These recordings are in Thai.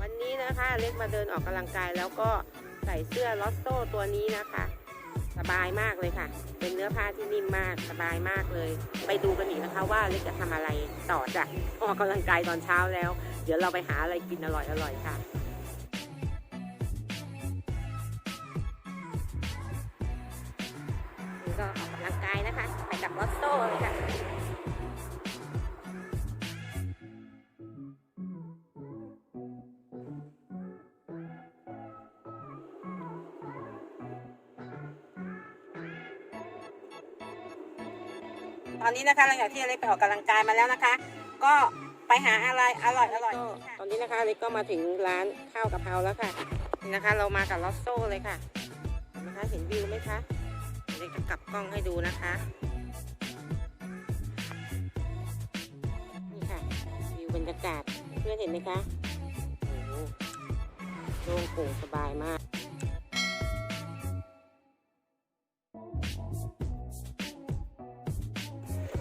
วันนี้นะคะเล็กมาเดินออกกำลังกายแล้วก็ใส่เสื้อลอสโต้ตัวนี้นะคะ สบายมากเลยค่ะ เป็นเนื้อผ้าที่นิ่มมากสบายมากเลย ไปดูกันอีกนะคะว่าเล็กจะทำอะไรต่อจากออกกำลังกายตอนเช้าแล้ว เดี๋ยวเราไปหาอะไรกินอร่อยๆค่ะนี่ก็ออกกำลังกายนะคะ ไปกับลอตโต้เลยค่ะ ตอนนี้นะคะหลังจากที่อเล็กไปออกกำลังกายมาแล้วนะคะ ก็ไปหาอะไรอร่อยอร่อยตอนนี้นะคะอเล็กก็มาถึงร้านข้าวกะเพราแล้วค่ะนี่นะคะ เรามากับลอสโซ่เลยค่ะนะคะเห็นวิวไหมคะอเล็กจะกลับกล้องให้ดูนะคะนี่ค่ะวิวบรรยากาศเพื่อนเห็นไหมคะโอ้โหโล่งโปร่งสบายมาก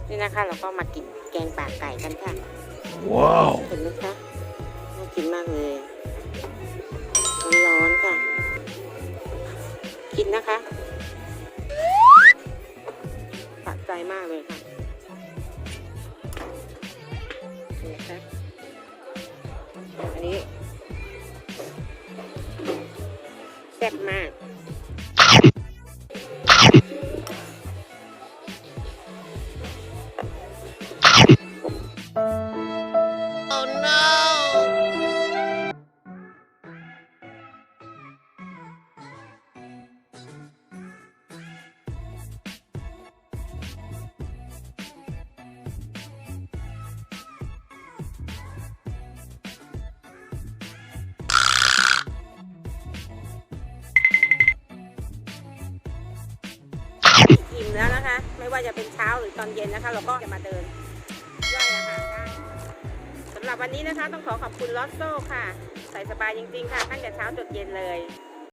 นี่นะคะเราก็มากินแกงป่าไก่กันค่ะ Wow. เห็นไหมคะน่ากินมากเลยร้อนๆค่ะ กินนะคะสะใจมากเลยค่ะนี่นะคะอันนี้แซ่บมาก ไม่ว่าจะเป็นเช้าหรือตอนเย็นนะคะ เราก็จะมาเดินย่อยอาหารได้สำหรับวันนี้นะคะ ต้องขอขอบคุณลอสโซ่ค่ะ ใส่สบายจริงๆค่ะตั้งแต่เช้าจนเย็นเลย